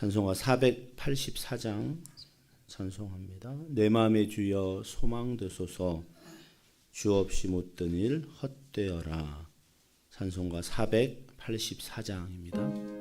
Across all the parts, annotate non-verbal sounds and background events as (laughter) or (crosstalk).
찬송가 484장 찬송합니다. 내 마음의 주여 소망 되소서 주 없이 못된 일 헛되어라. 찬송가 484장입니다.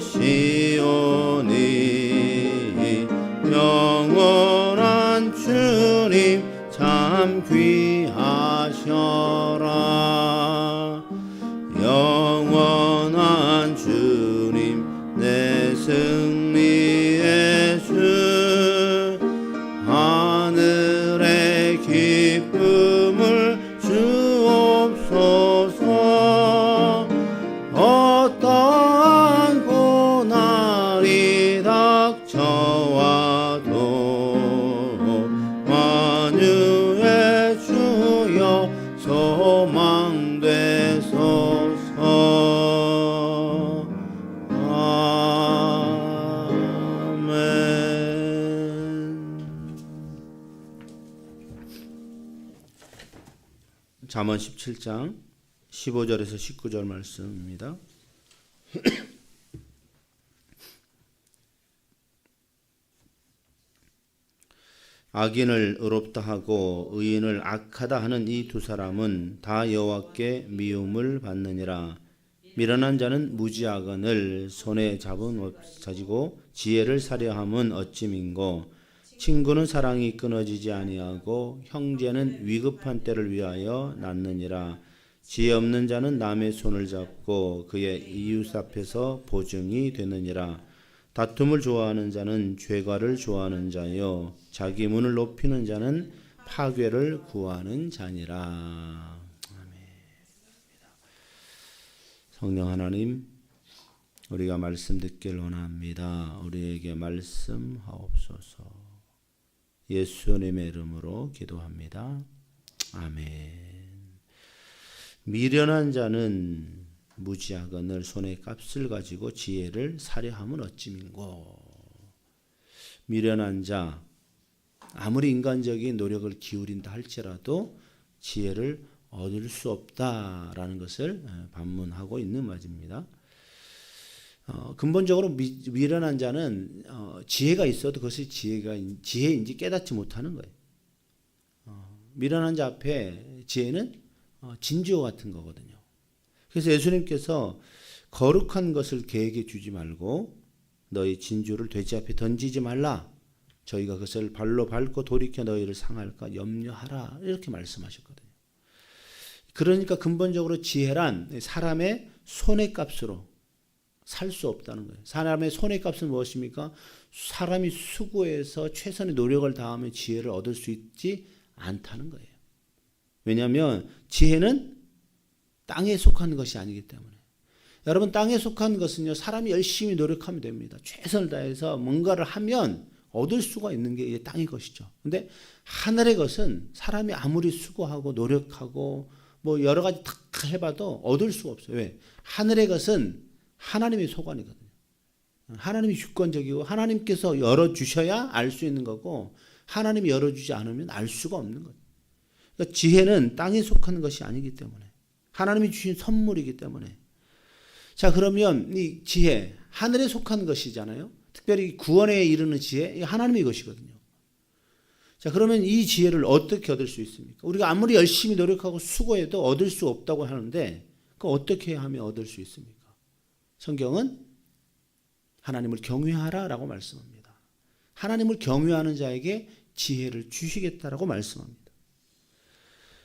시오니 영원한 주님 참 귀하셔 잠언 17장 15절에서 19절 말씀입니다. (clears throat) 악인을 의롭다 하고 의인을 악하다 하는 이 두 사람은 다 여호와께 미움을 받느니라. 미련한 자는 무지하건을 손에 잡은 없어지고 지혜를 사려함은 어찌민고 친구는 사랑이 끊어지지 아니하고 형제는 위급한 때를 위하여 낳느니라. 지혜 없는 자는 남의 손을 잡고 그의 이웃 앞에서 보증이 되느니라. 다툼을 좋아하는 자는 죄과를 좋아하는 자요 자기 문을 높이는 자는 파괴를 구하는 자니라. 성령 하나님 우리가 말씀 듣길 원합니다. 우리에게 말씀하옵소서. 예수님의 이름으로 기도합니다. 아멘. 미련한 자는 무지하거늘 손에 값을 가지고 지혜를 사려함은 어찌민고 미련한 자 아무리 인간적인 노력을 기울인다 할지라도 지혜를 얻을 수 없다라는 것을 어, 반문하고 있는 말입니다. 어, 근본적으로 미, 미련한 자는 어, 지혜가 있어도 그것이 지혜가 지혜인지 깨닫지 못하는 거예요. 어, 미련한 자 앞에 지혜는 어, 진주와 같은 거거든요. 그래서 예수님께서 거룩한 것을 개에게 주지 말고 너희 진주를 돼지 앞에 던지지 말라. 저희가 그것을 발로 밟고 돌이켜 너희를 상할까 염려하라 이렇게 말씀하셨거든요. 그러니까 근본적으로 지혜란 사람의 손해 값으로 살 수 없다는 거예요. 사람의 손해 값은 무엇입니까? 사람이 수고해서 최선의 노력을 다하면 지혜를 얻을 수 있지 않다는 거예요. 왜냐하면 지혜는 땅에 속한 것이 아니기 때문에. 여러분 땅에 속한 것은요 사람이 열심히 노력하면 됩니다. 최선을 다해서 뭔가를 하면 얻을 수가 있는 게 땅의 것이죠. 근데 하늘의 것은 사람이 아무리 수고하고 노력하고 뭐 여러 가지 다 해봐도 얻을 수가 없어요. 왜? 하늘의 것은 하나님의 소관이거든요. 하나님이 주권적이고 하나님께서 열어주셔야 알 수 있는 거고 하나님이 열어주지 않으면 알 수가 없는 거예요. 그러니까 지혜는 땅에 속하는 것이 아니기 때문에 하나님이 주신 선물이기 때문에 자 그러면 이 지혜 하늘에 속한 것이잖아요. 특별히 구원에 이르는 지혜 하나님의 것이거든요. 자 그러면 이 지혜를 어떻게 얻을 수 있습니까? 우리가 아무리 열심히 노력하고 수고해도 얻을 수 없다고 하는데 그 어떻게 하면 얻을 수 있습니까? 성경은 하나님을 경외하라 라고 말씀합니다. 하나님을 경외하는 자에게 지혜를 주시겠다라고 말씀합니다.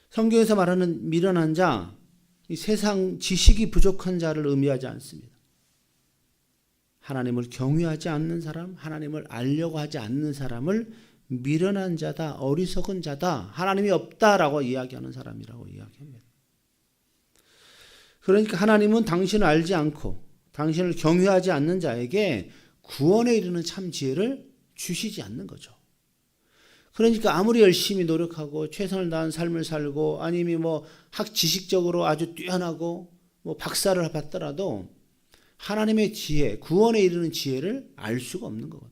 성경에서 말하는 미련한 자, 이 세상 지식이 부족한 자를 의미하지 않습니다. 하나님을 경외하지 않는 사람, 하나님을 알려고 하지 않는 사람을 미련한 자다, 어리석은 자다, 하나님이 없다라고 이야기하는 사람이라고 이야기합니다. 그러니까 하나님은 당신을 알지 않고 당신을 경외하지 않는 자에게 구원에 이르는 참 지혜를 주시지 않는 거죠. 그러니까 아무리 열심히 노력하고 최선을 다한 삶을 살고 아니면 뭐 학 지식적으로 아주 뛰어나고 뭐 박사를 받더라도 하나님의 지혜, 구원에 이르는 지혜를 알 수가 없는 거거든요.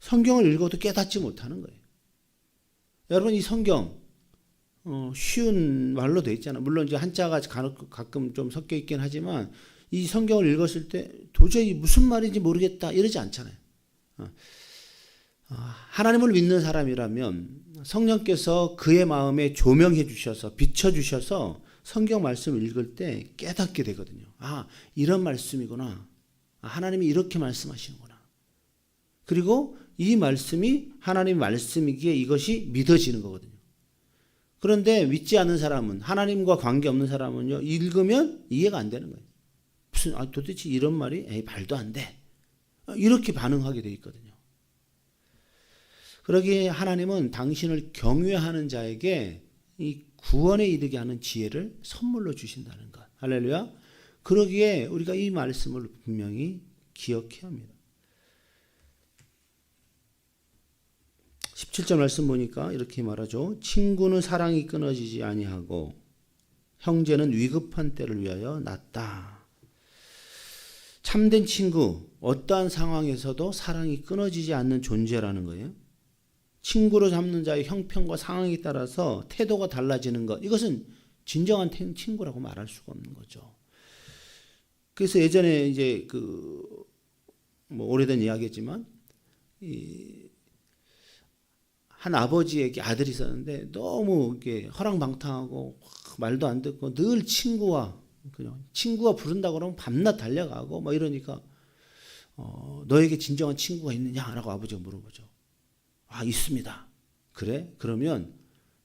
성경을 읽어도 깨닫지 못하는 거예요. 여러분 이 성경 어, 쉬운 말로 돼 있잖아요. 물론 이제 한자가 가끔 좀 섞여 있긴 하지만 이 성경을 읽었을 때 도저히 무슨 말인지 모르겠다 이러지 않잖아요. 어. 하나님을 믿는 사람이라면 성령께서 그의 마음에 조명해 주셔서 비춰 주셔서 성경 말씀을 읽을 때 깨닫게 되거든요. 아, 이런 말씀이구나. 아, 하나님이 이렇게 말씀하시는구나. 그리고 이 말씀이 하나님 말씀이기에 이것이 믿어지는 거거든요. 그런데 믿지 않는 사람은 하나님과 관계 없는 사람은요 읽으면 이해가 안 되는 거예요. 무슨 아 도대체 이런 말이 에이 말도 안 돼. 이렇게 반응하게 돼 있거든요. 그러기에 하나님은 당신을 경외하는 자에게 이 구원에 이르게 하는 지혜를 선물로 주신다는 것. 할렐루야. 그러기에 우리가 이 말씀을 분명히 기억해야 합니다. 17절 말씀 보니까 이렇게 말하죠. 친구는 사랑이 끊어지지 아니하고 형제는 위급한 때를 위하여 낫다. 참된 친구 어떠한 상황에서도 사랑이 끊어지지 않는 존재라는 거예요. 친구로 잡는 자의 형편과 상황에 따라서 태도가 달라지는 것 이것은 진정한 친구라고 말할 수가 없는 거죠. 그래서 예전에 이제 그 뭐 오래된 이야기지만 이한 아버지에게 아들이 있었는데 너무 이게 허랑방탕하고 말도 안 듣고 늘 친구와 그냥 친구가 부른다 그러면 밤낮 달려가고 뭐 이러니까 어, 너에게 진정한 친구가 있느냐라고 아버지가 물어보죠. 아 있습니다. 그래? 그러면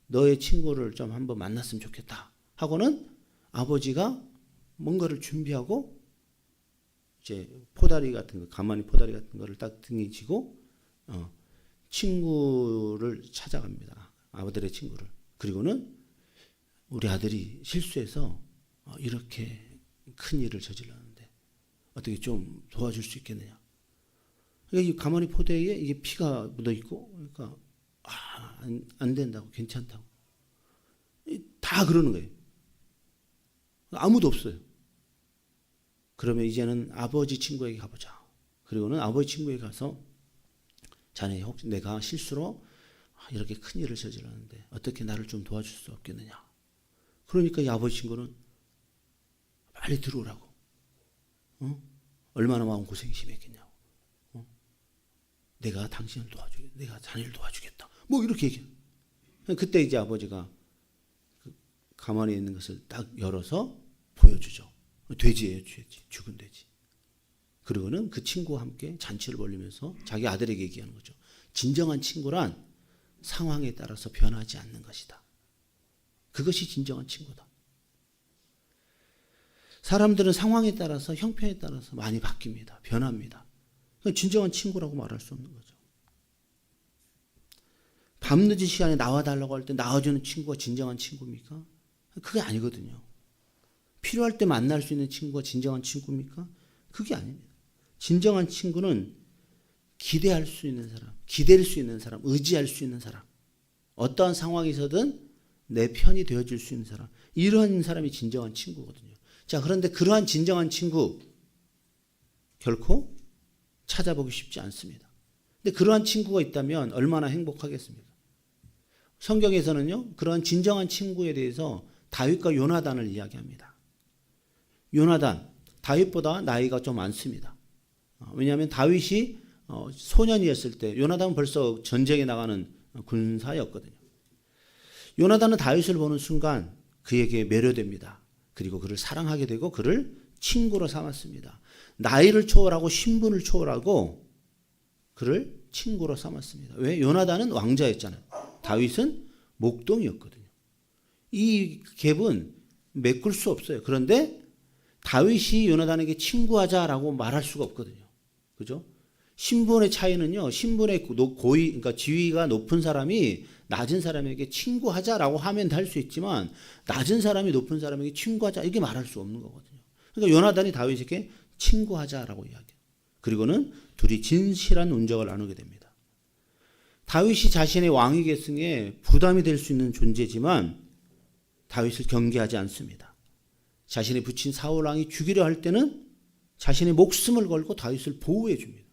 너의 친구를 좀 한번 만났으면 좋겠다. 하고는 아버지가 뭔가를 준비하고 이제 포다리 같은 거, 가만히 포다리 같은 거를 딱 등에 지고 어, 친구를 찾아갑니다. 아버들의 친구를. 그리고는 우리 아들이 실수해서 어, 이렇게 큰 일을 저질렀는데 어떻게 좀 도와줄 수 있겠느냐. 그러니까 가만히 포대에 이게 피가 묻어 있고 그러니까 아, 안, 안 된다고 괜찮다고 다 그러는 거예요. 아무도 없어요. 그러면 이제는 아버지 친구에게 가보자. 그리고는 아버지 친구에게 가서 자네 혹시 내가 실수로 아, 이렇게 큰 일을 저질렀는데 어떻게 나를 좀 도와줄 수 없겠느냐. 그러니까 이 아버지 친구는 빨리 들어오라고. 어? 얼마나 마음 고생이 심했겠냐고. 어? 내가 당신을 도와주겠다. 내가 자네를 도와주겠다. 뭐 이렇게 얘기해. 그때 이제 아버지가 그 가만히 있는 것을 딱 열어서 보여주죠. 돼지예요, 돼지. 죽은 돼지. 그리고는 그 친구와 함께 잔치를 벌리면서 자기 아들에게 얘기하는 거죠. 진정한 친구란 상황에 따라서 변하지 않는 것이다. 그것이 진정한 친구다. 사람들은 상황에 따라서 형편에 따라서 많이 바뀝니다. 변합니다. 진정한 친구라고 말할 수 없는 거죠. 밤늦은 시간에 나와달라고 할 때 나와주는 친구가 진정한 친구입니까? 그게 아니거든요. 필요할 때 만날 수 있는 친구가 진정한 친구입니까? 그게 아닙니다. 진정한 친구는 기대할 수 있는 사람, 기댈 수 있는 사람, 의지할 수 있는 사람, 어떠한 상황에서든 내 편이 되어줄 수 있는 사람, 이런 사람이 진정한 친구거든요. 자, 그런데 그러한 진정한 친구 결코 찾아보기 쉽지 않습니다. 근데 그러한 친구가 있다면 얼마나 행복하겠습니까? 성경에서는요, 그러한 진정한 친구에 대해서 다윗과 요나단을 이야기합니다. 요나단, 다윗보다 나이가 좀 많습니다. 어, 왜냐하면 다윗이 어, 소년이었을 때 요나단은 벌써 전쟁에 나가는 군사였거든요. 요나단은 다윗을 보는 순간 그에게 매료됩니다. 그리고 그를 사랑하게 되고 그를 친구로 삼았습니다. 나이를 초월하고 신분을 초월하고 그를 친구로 삼았습니다. 왜? 요나단은 왕자였잖아요. 다윗은 목동이었거든요. 이 갭은 메꿀 수 없어요. 그런데 다윗이 요나단에게 친구하자라고 말할 수가 없거든요. 그죠? 신분의 차이는요, 신분의 고위, 그러니까 지위가 높은 사람이 낮은 사람에게 친구하자라고 하면 할 수 있지만, 낮은 사람이 높은 사람에게 친구하자, 이게 말할 수 없는 거거든요. 그러니까 요나단이 다윗에게 친구하자라고 이야기해요. 그리고는 둘이 진실한 운적을 나누게 됩니다. 다윗이 자신의 왕위 계승에 부담이 될 수 있는 존재지만, 다윗을 경계하지 않습니다. 자신의 부친 사울 왕이 죽이려 할 때는 자신의 목숨을 걸고 다윗을 보호해 줍니다.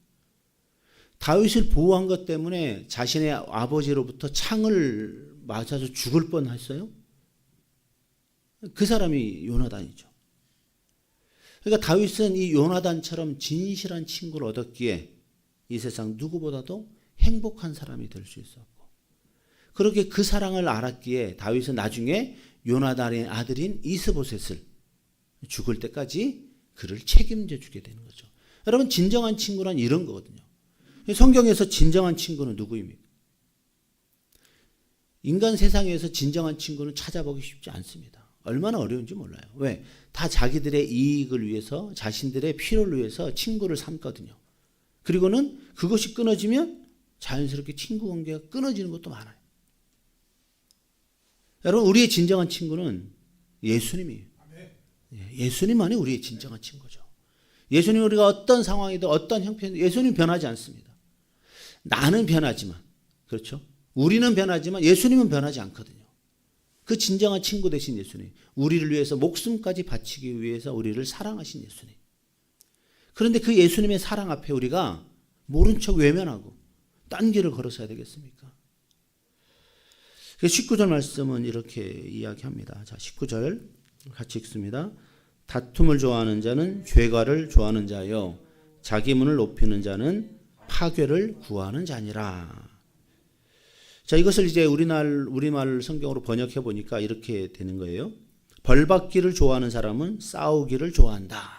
다윗을 보호한 것 때문에 자신의 아버지로부터 창을 맞아서 죽을 뻔했어요. 그 사람이 요나단이죠. 그러니까 다윗은 이 요나단처럼 진실한 친구를 얻었기에 이 세상 누구보다도 행복한 사람이 될 수 있었고 그렇게 그 사랑을 알았기에 다윗은 나중에 요나단의 아들인 이스보셋을 죽을 때까지 그를 책임져 주게 되는 거죠. 여러분 진정한 친구란 이런 거거든요. 성경에서 진정한 친구는 누구입니까? 인간 세상에서 진정한 친구는 찾아보기 쉽지 않습니다. 얼마나 어려운지 몰라요. 왜? 다 자기들의 이익을 위해서, 자신들의 필요를 위해서 친구를 삼거든요. 그리고는 그것이 끊어지면 자연스럽게 친구 관계가 끊어지는 것도 많아요. 여러분, 우리의 진정한 친구는 예수님이에요. 예, 예수님만이 우리의 진정한 친구죠. 예수님 우리가 어떤 상황이든 어떤 형편이든 예수님 변하지 않습니다. 나는 변하지만 그렇죠? 우리는 변하지만 예수님은 변하지 않거든요. 그 진정한 친구 되신 예수님, 우리를 위해서 목숨까지 바치기 위해서 우리를 사랑하신 예수님. 그런데 그 예수님의 사랑 앞에 우리가 모른 척 외면하고 딴 길을 걸어서야 되겠습니까? 19절 말씀은 이렇게 이야기합니다. 자, 19절 같이 읽습니다. 다툼을 좋아하는 자는 죄가를 좋아하는 자요. 자기 문을 높이는 자는 파괴를 구하는 자니라. 자, 이것을 이제 우리날, 우리말 성경으로 번역해 보니까 이렇게 되는 거예요. 벌 받기를 좋아하는 사람은 싸우기를 좋아한다.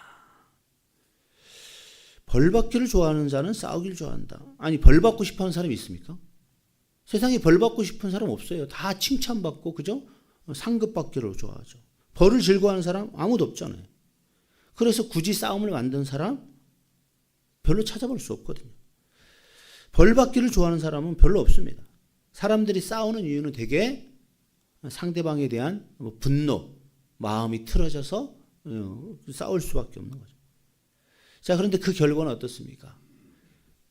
벌 받기를 좋아하는 자는 싸우기를 좋아한다. 아니, 벌 받고 싶어 하는 사람이 있습니까? 세상에 벌 받고 싶은 사람 없어요. 다 칭찬받고, 그죠? 상급 받기를 좋아하죠. 벌을 즐거워하는 사람 아무도 없잖아요. 그래서 굳이 싸움을 만든 사람 별로 찾아볼 수 없거든요. 벌 받기를 좋아하는 사람은 별로 없습니다. 사람들이 싸우는 이유는 대개 상대방에 대한 뭐 분노, 마음이 틀어져서 어, 싸울 수밖에 없는 거죠. 자, 그런데 그 결과는 어떻습니까?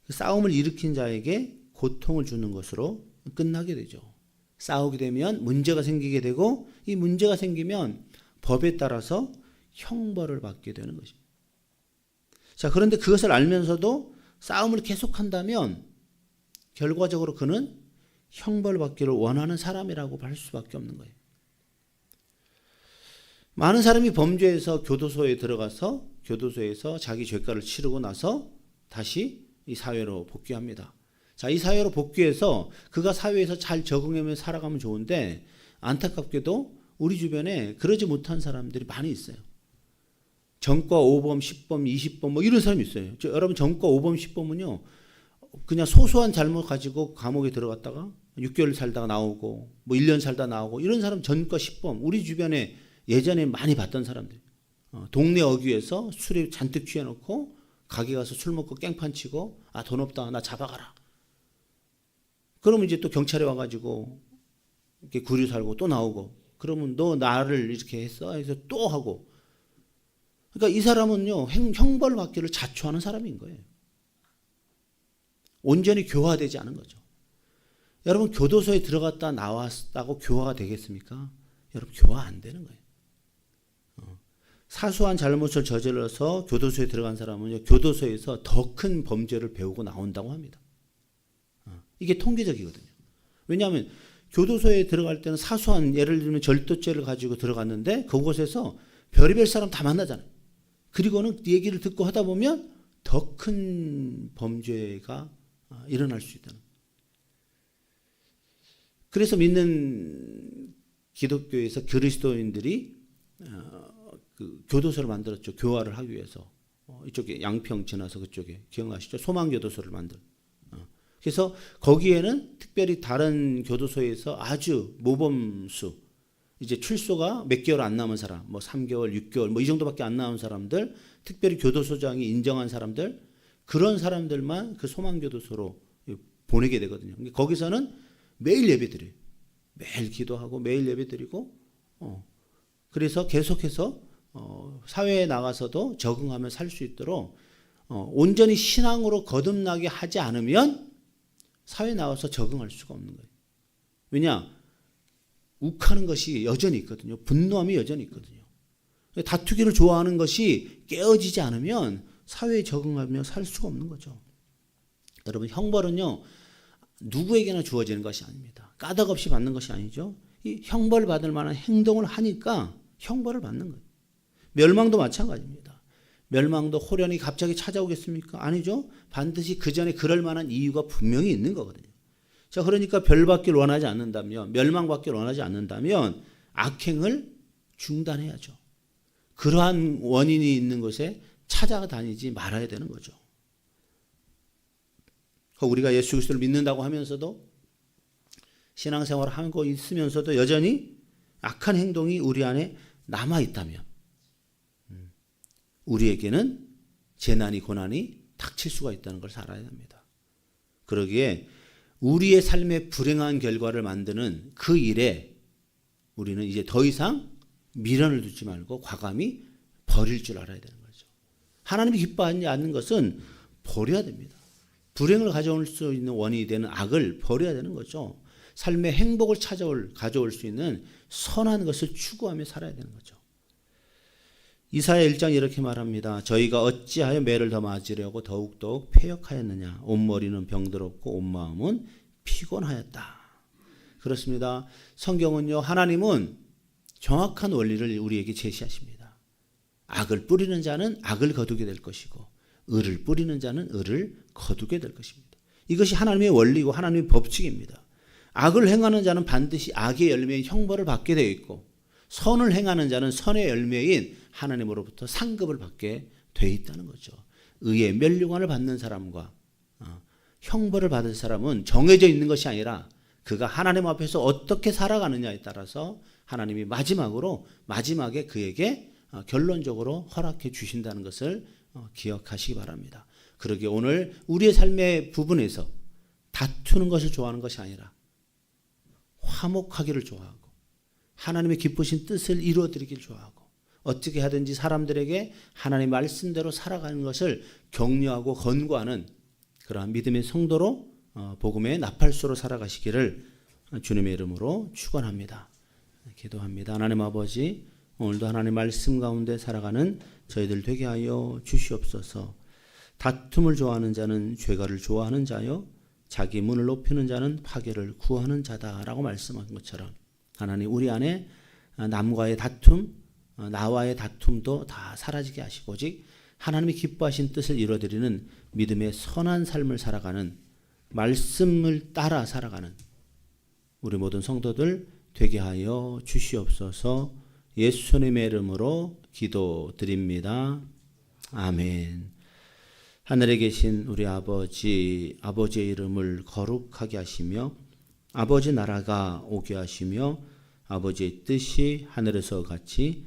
그 싸움을 일으킨 자에게 고통을 주는 것으로 끝나게 되죠. 싸우게 되면 문제가 생기게 되고 이 문제가 생기면 법에 따라서 형벌을 받게 되는 것입니다. 자, 그런데 그것을 알면서도 싸움을 계속한다면 결과적으로 그는 형벌받기를 원하는 사람이라고 할 수밖에 없는 거예요. 많은 사람이 범죄에서 교도소에 들어가서 교도소에서 자기 죄가를 치르고 나서 다시 이 사회로 복귀합니다. 자, 이 사회로 복귀해서 그가 사회에서 잘 적응하며 살아가면 좋은데 안타깝게도 우리 주변에 그러지 못한 사람들이 많이 있어요. 전과 5범, 10범, 20범 뭐 이런 사람이 있어요. 저, 여러분 전과 5범, 10범은요. 그냥 소소한 잘못 가지고 감옥에 들어갔다가 6개월 살다가 나오고 뭐 1년 살다 나오고 이런 사람 전과 10범 우리 주변에 예전에 많이 봤던 사람들. 어, 동네 어귀에서 술에 잔뜩 취해 놓고 가게 가서 술 먹고 깽판 치고 아 돈 없다 나 잡아가라. 그러면 이제 또 경찰에 와 가지고 이렇게 구류 살고 또 나오고 그러면 너 나를 이렇게 했어 해서 또 하고 그러니까 이 사람은요 형, 형벌 받기를 자초하는 사람인 거예요. 온전히 교화되지 않은 거죠. 여러분 교도소에 들어갔다 나왔다고 교화가 되겠습니까? 여러분 교화 안 되는 거예요. 어. 사소한 잘못을 저질러서 교도소에 들어간 사람은 교도소에서 더 큰 범죄를 배우고 나온다고 합니다. 어. 이게 통계적이거든요. 왜냐하면 교도소에 들어갈 때는 사소한 예를 들면 절도죄를 가지고 들어갔는데 그곳에서 별의별 사람 다 만나잖아요. 그리고는 얘기를 듣고 하다 보면 더 큰 범죄가 아, 일어날 수 있다는. 그래서 믿는 기독교에서 그리스도인들이 어, 그 교도소를 만들었죠. 교화를 하기 위해서 어, 이쪽에 양평 지나서 그쪽에 기억나시죠? 소망 교도소를 만들. 어. 그래서 거기에는 특별히 다른 교도소에서 아주 모범수 이제 출소가 몇 개월 안 남은 사람, 뭐 3개월, 6개월, 뭐 이 정도밖에 안 남은 사람들, 특별히 교도소장이 인정한 사람들, 그런 사람들만 그 소망교도소로 보내게 되거든요. 거기서는 매일 예배 드려요. 매일 기도하고 매일 예배 드리고, 어. 그래서 계속해서 어, 사회에 나가서도 적응하며 살 수 있도록 어, 온전히 신앙으로 거듭나게 하지 않으면 사회에 나와서 적응할 수가 없는 거예요. 왜냐? 욱하는 것이 여전히 있거든요. 분노함이 여전히 있거든요. 다투기를 좋아하는 것이 깨어지지 않으면 사회에 적응하며 살 수가 없는 거죠. 여러분 형벌은요 누구에게나 주어지는 것이 아닙니다. 까닭 없이 받는 것이 아니죠. 이 형벌 받을 만한 행동을 하니까 형벌을 받는 거예요. 멸망도 마찬가지입니다. 멸망도 호련이 갑자기 찾아오겠습니까? 아니죠. 반드시 그 전에 그럴 만한 이유가 분명히 있는 거거든요. 자, 그러니까 별 받기를 원하지 않는다면, 멸망 받기를 원하지 않는다면, 악행을 중단해야죠. 그러한 원인이 있는 곳에 찾아다니지 말아야 되는 거죠. 우리가 예수 그리스도를 믿는다고 하면서도 신앙생활을 하고 있으면서도 여전히 악한 행동이 우리 안에 남아 있다면 음, 우리에게는 재난이 고난이 닥칠 수가 있다는 걸 알아야 합니다. 그러기에 우리의 삶의 불행한 결과를 만드는 그 일에 우리는 이제 더 이상 미련을 두지 말고 과감히 버릴 줄 알아야 되는 거죠. 하나님이 기뻐하지 않는 것은 버려야 됩니다. 불행을 가져올 수 있는 원인이 되는 악을 버려야 되는 거죠. 삶의 행복을 찾아올 가져올 수 있는 선한 것을 추구하며 살아야 되는 거죠. 이사야 1장 이렇게 말합니다. 저희가 어찌하여 매를 더 맞으려고 더욱더욱 폐역하였느냐. 온머리는 병들었고 온 마음은 피곤하였다. 그렇습니다. 성경은요. 하나님은 정확한 원리를 우리에게 제시하십니다. 악을 뿌리는 자는 악을 거두게 될 것이고 을을 뿌리는 자는 을을 거두게 될 것입니다. 이것이 하나님의 원리고 하나님의 법칙입니다. 악을 행하는 자는 반드시 악의 열매인 형벌을 받게 되어 있고 선을 행하는 자는 선의 열매인 하나님으로부터 상급을 받게 돼 있다는 거죠. 의의 멸류관을 받는 사람과 어, 형벌을 받을 사람은 정해져 있는 것이 아니라 그가 하나님 앞에서 어떻게 살아가느냐에 따라서 하나님이 마지막으로 마지막에 그에게 어, 결론적으로 허락해 주신다는 것을 어, 기억하시기 바랍니다. 그러게 오늘 우리의 삶의 부분에서 다투는 것을 좋아하는 것이 아니라 화목하기를 좋아하고 하나님의 기쁘신 뜻을 이루어 드리길 좋아하고 어떻게 하든지 사람들에게 하나님 말씀대로 살아가는 것을 격려하고 권고하는 그러한 믿음의 성도로 어, 복음의 나팔수로 살아가시기를 주님의 이름으로 축원합니다. 기도합니다. 하나님 아버지 오늘도 하나님 말씀 가운데 살아가는 저희들 되게 하여 주시옵소서. 다툼을 좋아하는 자는 죄가를 좋아하는 자요 자기 문을 높이는 자는 파괴를 구하는 자다라고 말씀한 것처럼 하나님 우리 안에 남과의 다툼, 나와의 다툼도 다 사라지게 하시고 오직 하나님이 기뻐하신 뜻을 이루어드리는 믿음의 선한 삶을 살아가는 말씀을 따라 살아가는 우리 모든 성도들 되게 하여 주시옵소서 예수님의 이름으로 기도드립니다. 아멘. 하늘에 계신 우리 아버지, 아버지의 이름을 거룩하게 하시며 아버지 나라가 오게 하시며 아버지의 뜻이 하늘에서 같이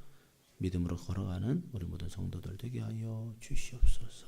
믿음으로 걸어가는 우리 모든 성도들 되게 하여 주시옵소서.